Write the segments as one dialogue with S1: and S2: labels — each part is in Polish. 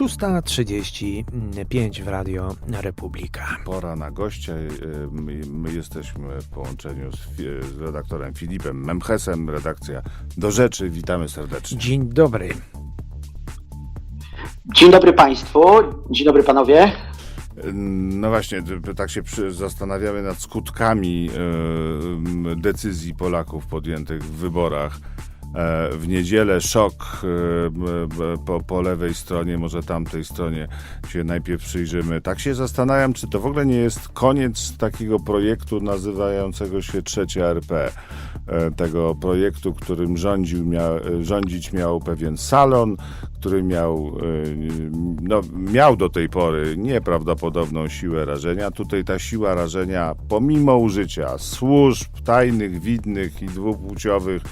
S1: 6.35 w Radio Republika.
S2: Pora na gościa. Y, My, my jesteśmy w połączeniu z, z redaktorem Filipem Memchesem, redakcja Do Rzeczy. Witamy serdecznie.
S1: Dzień dobry.
S3: Dzień dobry Państwu, dzień dobry Panowie.
S2: No właśnie, tak się zastanawiamy nad skutkami e, decyzji Polaków podjętych w wyborach. E, w niedzielę szok e, po, po lewej stronie, może tamtej stronie się najpierw przyjrzymy. Tak się zastanawiam, czy to w ogóle nie jest koniec takiego projektu nazywającego się Trzecia RP. E, tego projektu, którym rządził, rządzić miał pewien salon, który miał, no, miał do tej pory nieprawdopodobną siłę rażenia. Tutaj ta siła rażenia, pomimo użycia służb tajnych, widnych i dwupłciowych,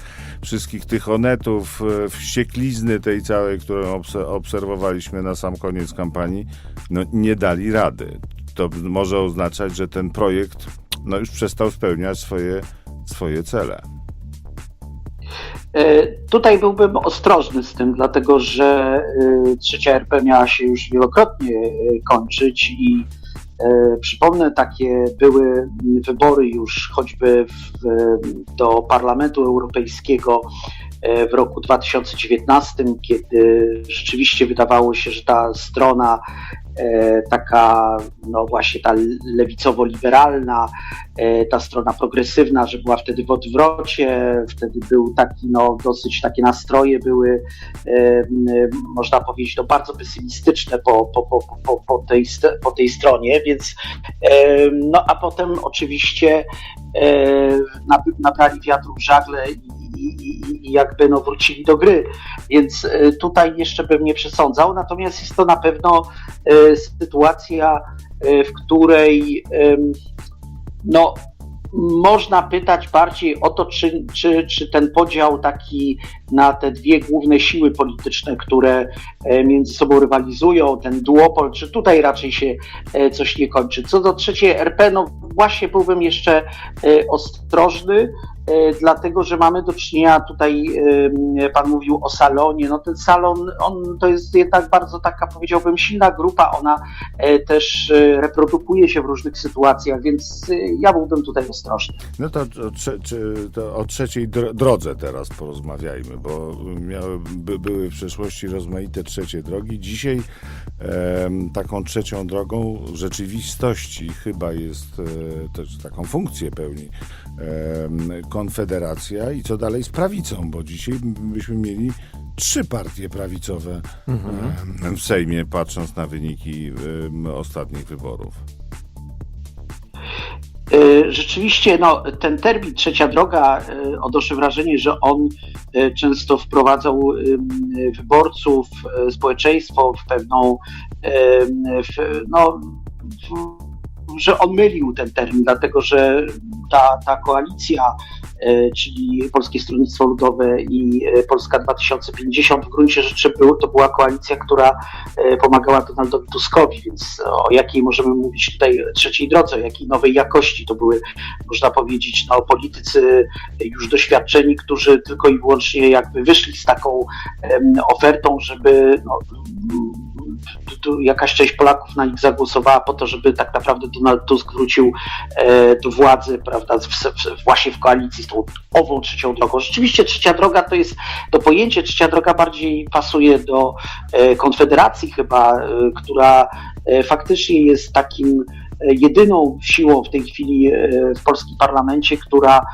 S2: wszystkich tych onetów, e, wścieklizny tej całej, którą obse- obserwowaliśmy na sam koniec kampanii, no, nie dali rady. To może oznaczać, że ten projekt no, już przestał spełniać swoje, swoje cele.
S3: E, Tutaj byłbym ostrożny z tym, dlatego że e, trzecia RP miała się już wielokrotnie kończyć i przypomnę, takie były wybory już choćby w, do Parlamentu Europejskiego e, w roku 2019, kiedy rzeczywiście wydawało się, że ta strona e, taka, no właśnie ta lewicowo-liberalna, e, ta strona progresywna, że była wtedy w odwrocie, wtedy był taki, no dosyć takie nastroje były, e, można powiedzieć, no bardzo pesymistyczne po, po, po, po, po, tej, po tej stronie, więc e, no a potem oczywiście e, nab- nabrali wiatru w żagle i, i, jakby no wrócili do gry, więc e, tutaj jeszcze bym nie przesądzał, natomiast jest to na pewno e, sytuacja, e, w której no, można pytać bardziej o to, czy, czy, czy ten podział taki na te dwie główne siły polityczne, które między sobą rywalizują, ten duopol, czy tutaj raczej się coś nie kończy. Co do trzeciej RP, no właśnie byłbym jeszcze ostrożny, dlatego że mamy do czynienia tutaj, e, pan mówił o salonie, no ten salon, on to jest jednak bardzo taka, powiedziałbym, silna grupa, ona e, też e, reprodukuje się w różnych sytuacjach, więc e, ja byłbym tutaj ostrożny.
S2: No to, to o trzeciej dro- drodze teraz porozmawiajmy, bo miały, by, były w przeszłości rozmaite trzecie drogi. Dzisiaj em, taką trzecią drogą rzeczywistości chyba jest, e, też taką funkcję pełni em, Konfederacja i co dalej z prawicą, bo dzisiaj byśmy mieli trzy partie prawicowe em, w Sejmie, patrząc na wyniki ostatnich wyborów.
S3: E, Rzeczywiście, no, ten termin trzecia droga, e, odnoszę wrażenie, że on e, często wprowadzał wyborców, społeczeństwo w pewną, w, no, w, że on mylił ten termin, dlatego że ta, ta koalicja, e, czyli Polskie Stronnictwo Ludowe i e, Polska 2050 w gruncie rzeczy był, to była koalicja, która e, pomagała Donaldowi Tuskowi, więc o jakiej możemy mówić tutaj trzeciej drodze, o jakiej nowej jakości to były, można powiedzieć, no, politycy już doświadczeni, którzy tylko i wyłącznie jakby wyszli z taką ofertą, żeby no, jakaś część Polaków na nich zagłosowała po to, żeby tak naprawdę Donald Tusk wrócił e, do władzy, prawda, właśnie w koalicji z tą ową trzecią drogą. Rzeczywiście trzecia droga to jest, to pojęcie trzecia droga bardziej pasuje do e, Konfederacji chyba, e, która faktycznie jest takim jedyną siłą w tej chwili w polskim parlamencie, która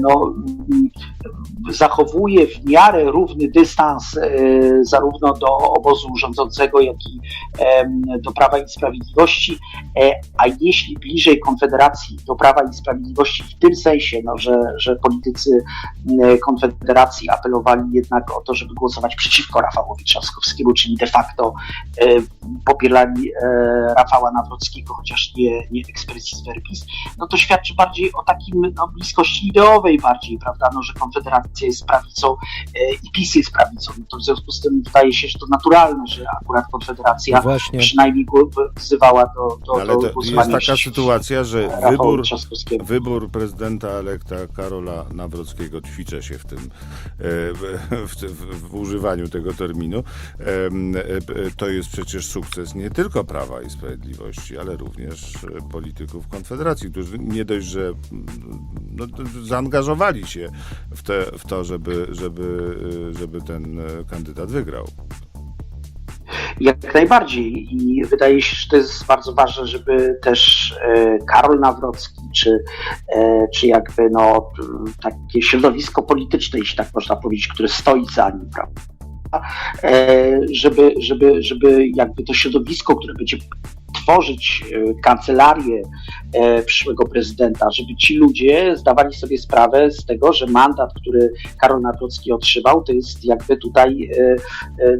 S3: no, zachowuje w miarę równy dystans e, zarówno do obozu rządzącego, jak i do Prawa i Sprawiedliwości, e, a jeśli bliżej Konfederacji do Prawa i Sprawiedliwości w tym sensie, no, że, że politycy Konfederacji apelowali jednak o to, żeby głosować przeciwko Rafałowi Trzaskowskiemu, czyli de facto e, popierali Rafała Nawrockiego, chociaż nie, nie expressis verbis, no to świadczy bardziej o takim no, bliskości ideowej bardziej, prawda, no, że Konfederacja jest prawicą e, i PiS jest prawicą. No to w związku z tym wydaje się, że to naturalne, że akurat Konfederacja
S1: Właśnie.
S3: przynajmniej wzywała do, do,
S2: Ale
S3: do
S2: to jest
S3: głosowania
S2: taka sytuacja, że wybór, wybór prezydenta elekta Karola Nawrockiego ćwiczę się w tym, e, w, w, w, w używaniu tego terminu. E, To jest przecież sukces nie tylko Prawa i Sprawiedliwości, ale również polityków Konfederacji, którzy nie dość, że mm, no, zaangażowali się w, te, w to, żeby, żeby, e, żeby ten e, kandydat wygrał.
S3: Jak najbardziej i wydaje się, że to jest bardzo ważne, żeby też e, Karol Nawrocki, czy, e, czy jakby no, takie środowisko polityczne, jeśli tak można powiedzieć, które stoi za nim, prawda? E, żeby, żeby, żeby jakby to środowisko, które będzie tworzyć e, kancelarię e, przyszłego prezydenta, żeby ci ludzie zdawali sobie sprawę z tego, że mandat, który Karol Nawrocki otrzymał, to jest jakby tutaj e,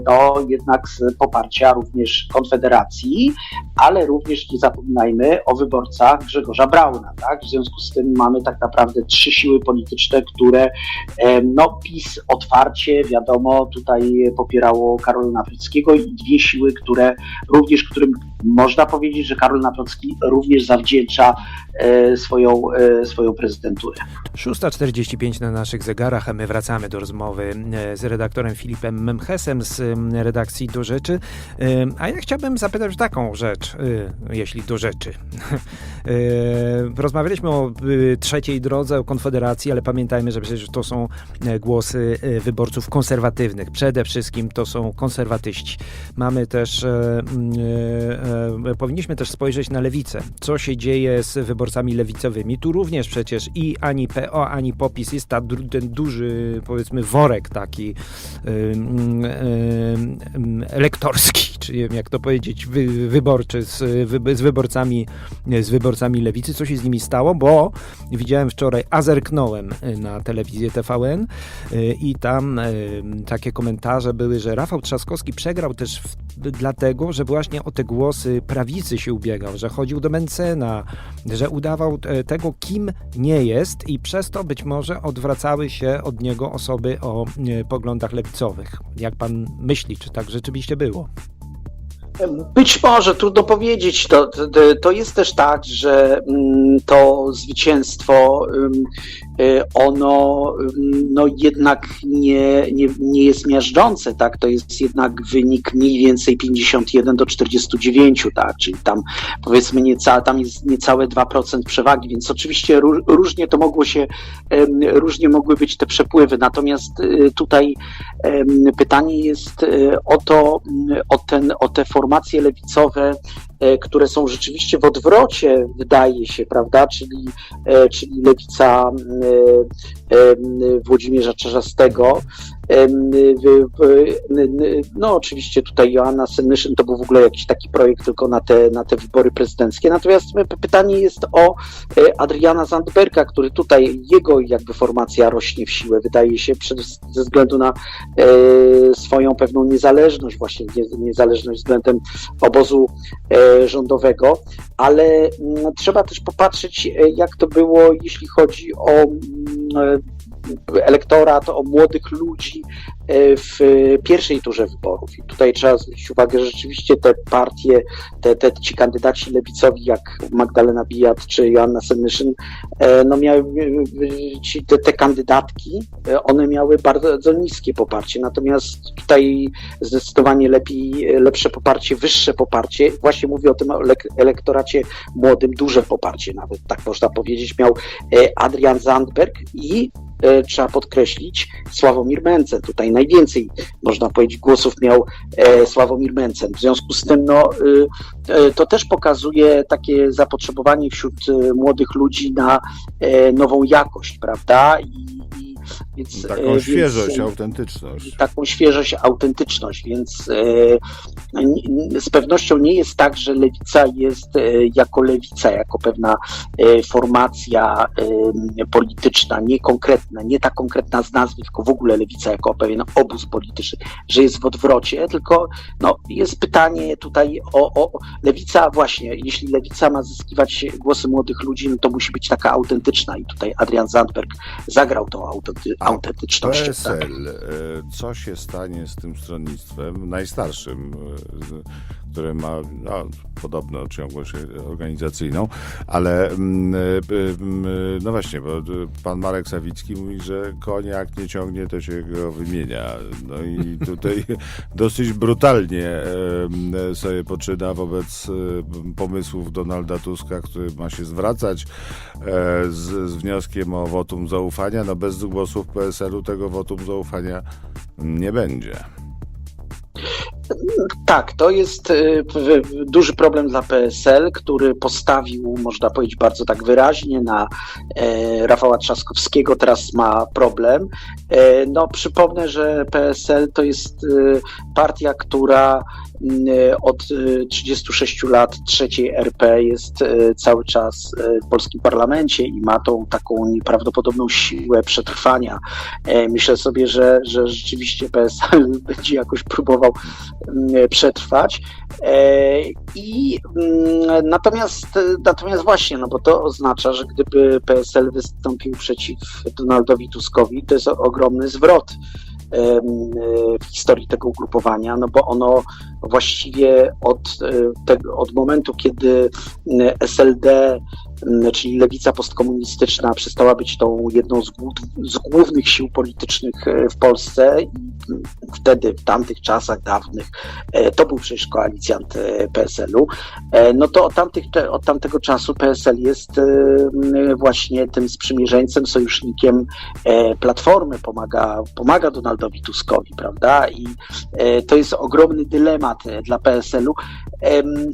S3: no jednak z poparcia również Konfederacji, ale również nie zapominajmy o wyborcach Grzegorza Brauna. Tak? W związku z tym mamy tak naprawdę trzy siły polityczne, które no, PiS otwarcie, wiadomo, tutaj popierało Karola Nawrockiego i dwie siły, które również, którym można powiedzieć, że Karol Nawrocki również zawdzięcza e, swoją, e, swoją prezydenturę.
S1: 6.45 na naszych zegarach, a my wracamy do rozmowy e, z redaktorem Filipem Memchesem z redakcji Do Rzeczy. A ja chciałbym zapytać taką rzecz, jeśli do rzeczy. Rozmawialiśmy o trzeciej drodze, o Konfederacji, ale pamiętajmy, że przecież to są głosy wyborców konserwatywnych. Przede wszystkim to są konserwatyści. Mamy też, powinniśmy też spojrzeć na lewicę. Co się dzieje z wyborcami lewicowymi? Tu również przecież i ani PO, ani POPIS jest ta, ten duży, powiedzmy, worek taki ym, elektorski, czy nie wiem jak to powiedzieć, wy, wyborczy z, wy, z, wyborcami, z wyborcami lewicy. Co się z nimi stało? Bo widziałem wczoraj, a zerknąłem na telewizję TVN y, i tam takie komentarze były, że Rafał Trzaskowski przegrał też w, dlatego, że właśnie o te głosy prawicy się ubiegał, że chodził do Mencena, że udawał e, tego, kim nie jest i przez to być może odwracały się od niego osoby o e, poglądach lewicowych. Jak pan myśli, czy tak rzeczywiście było?
S3: Być może, trudno powiedzieć. To, to, to jest też tak, że mm, to zwycięstwo, y, ono no jednak nie, nie, nie jest miażdżące, tak? To jest jednak wynik mniej więcej 51 do 49, tak? Czyli tam powiedzmy nieca, tam jest niecałe 2% przewagi, więc oczywiście ró, różnie to mogło się, różnie mogły być te przepływy. Natomiast y, tutaj pytanie jest y, o to, o, ten, o te formacje lewicowe, e, które są rzeczywiście w odwrocie, wydaje się, prawda, czyli, e, czyli lewica e, e, Włodzimierza Czarzastego. No, oczywiście tutaj Joanna Senyszyn to był w ogóle jakiś taki projekt tylko na te, na te wybory prezydenckie. Natomiast pytanie jest o e, Adriana Zandberga, który tutaj, jego jakby formacja rośnie w siłę, wydaje się, ze względu na e, swoją pewną niezależność, właśnie nie- niezależność względem obozu e, rządowego, ale mm, trzeba też popatrzeć, jak to było, jeśli chodzi o mm, elektorat, o młodych ludzi e, w pierwszej turze wyborów. I tutaj trzeba zwrócić uwagę, że rzeczywiście te partie, te, te ci kandydaci lewicowi, jak Magdalena Bijat czy Joanna Senyszyn, e, no miały, e, ci, te, te kandydatki, one miały bardzo niskie poparcie, natomiast tutaj zdecydowanie lepiej, lepsze poparcie, wyższe poparcie, właśnie mówię o tym elek- elektoracie młodym, duże poparcie nawet, tak można powiedzieć, miał Adrian Zandberg i trzeba podkreślić Sławomir Mencen. Tutaj najwięcej, można powiedzieć, głosów miał e, Sławomir Mencen. W związku z tym, no, y, e, to też pokazuje takie zapotrzebowanie wśród e, młodych ludzi na e, nową jakość, prawda? I, więc, e,
S2: Taką
S3: więc-
S2: świeżość, autentyczność.
S3: taką świeżość, autentyczność, więc, e, z pewnością nie jest tak, że lewica jest e, jako lewica, jako pewna e, formacja e, polityczna, nie konkretna, nie ta konkretna z nazwy, tylko w ogóle lewica jako pewien obóz polityczny, że jest w odwrocie, tylko no, jest pytanie tutaj o, o lewica właśnie, jeśli lewica ma zyskiwać głosy młodych ludzi, no to musi być taka autentyczna i tutaj Adrian Zandberg zagrał tą autenty-
S2: A
S3: autentycznością. Tak.
S2: PSL, e, co się stanie z tym stronnictwem najstarszym, e, które ma no, podobno ciągłość organizacyjną, ale mm, e, mm, no właśnie, bo e, pan Marek Sawicki mówi, że konia jak nie ciągnie, to się go wymienia. No i tutaj dosyć brutalnie sobie poczyna wobec pomysłów Donalda Tuska, który ma się zwracać z, z wnioskiem o wotum zaufania. No bez głosów PSL-u tego wotum zaufania nie będzie.
S3: Tak, to jest y, duży problem dla PSL, który postawił, można powiedzieć bardzo tak wyraźnie, na e, Rafała Trzaskowskiego, teraz ma problem. E, no, przypomnę, że PSL to jest y, partia, która od y, 36 lat trzeciej RP jest y, cały czas y, w polskim parlamencie i ma tą taką nieprawdopodobną siłę przetrwania. E, Myślę sobie, że, że rzeczywiście PSL będzie jakoś próbował mm, przetrwać. E, I mm, natomiast, natomiast właśnie, no bo to oznacza, że gdyby PSL wystąpił przeciw Donaldowi Tuskowi, to jest ogromny zwrot w historii tego ugrupowania, no bo ono właściwie od, tego, od momentu, kiedy mm, SLD, czyli lewica postkomunistyczna, przestała być tą jedną z, z głównych sił politycznych e, w Polsce mm, wtedy, w tamtych czasach dawnych, e, to był przecież koalicjant e, PSL-u, e, no to od, tamtych, od tamtego czasu PSL jest e, m, właśnie tym sprzymierzeńcem, sojusznikiem e, Platformy, pomaga, pomaga Donaldowi Tuskowi, prawda? I e, to jest ogromny dylemat e, dla PSL-u. Mm,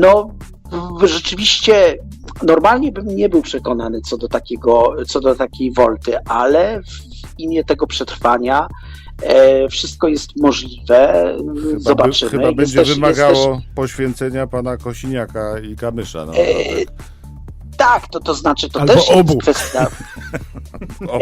S3: No, rzeczywiście normalnie bym nie był przekonany co do takiego, co do takiej wolty, ale w imię tego przetrwania e, wszystko jest możliwe.
S2: Chyba,
S3: Zobaczymy.
S2: By, chyba
S3: Jest
S2: będzie
S3: też-
S2: wymagało
S3: też-
S2: poświęcenia pana Kosiniaka i Kamysza. No,
S3: E, tak, to, to znaczy, to
S1: Albo
S3: też
S1: obu.
S3: jest kwestia.
S2: O,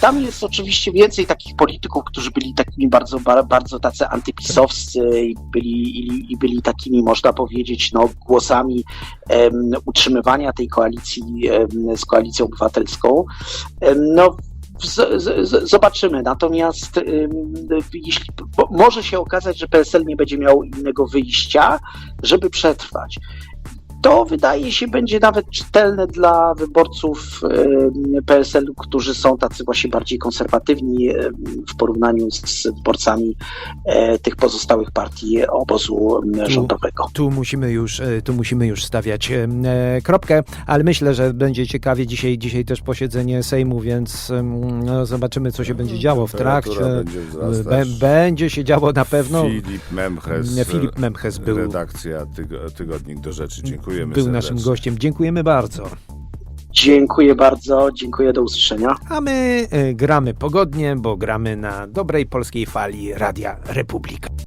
S3: tam jest oczywiście więcej takich polityków, którzy byli takimi bardzo, ba- bardzo tacy antypisowscy i byli, i, i byli takimi, można powiedzieć, no, głosami em, utrzymywania tej koalicji em, z koalicją obywatelską. Em, no, z, z, zobaczymy. Natomiast jeśli, może się okazać, że PSL nie będzie miał innego wyjścia, żeby przetrwać. To wydaje się będzie nawet czytelne dla wyborców PSL-u, którzy są tacy właśnie bardziej konserwatywni w porównaniu z, wyborcami e, tych pozostałych partii obozu rządowego.
S1: Tu musimy już, e, tu musimy już stawiać e, kropkę, ale myślę, że będzie ciekawie dzisiaj, dzisiaj też posiedzenie Sejmu, więc no, zobaczymy, co się będzie działo w trakcie.
S2: będzie
S1: będzie się działo na pewno.
S2: Filip Memches,
S1: Filip Memches był,
S2: redakcja tygo, Tygodnik do Rzeczy. Dziękujemy
S1: był
S2: serdecznie.
S1: naszym gościem. Dziękujemy bardzo.
S3: Dziękuję bardzo, dziękuję, do usłyszenia.
S1: A my e, gramy pogodnie, bo gramy na dobrej polskiej fali Radia Republika.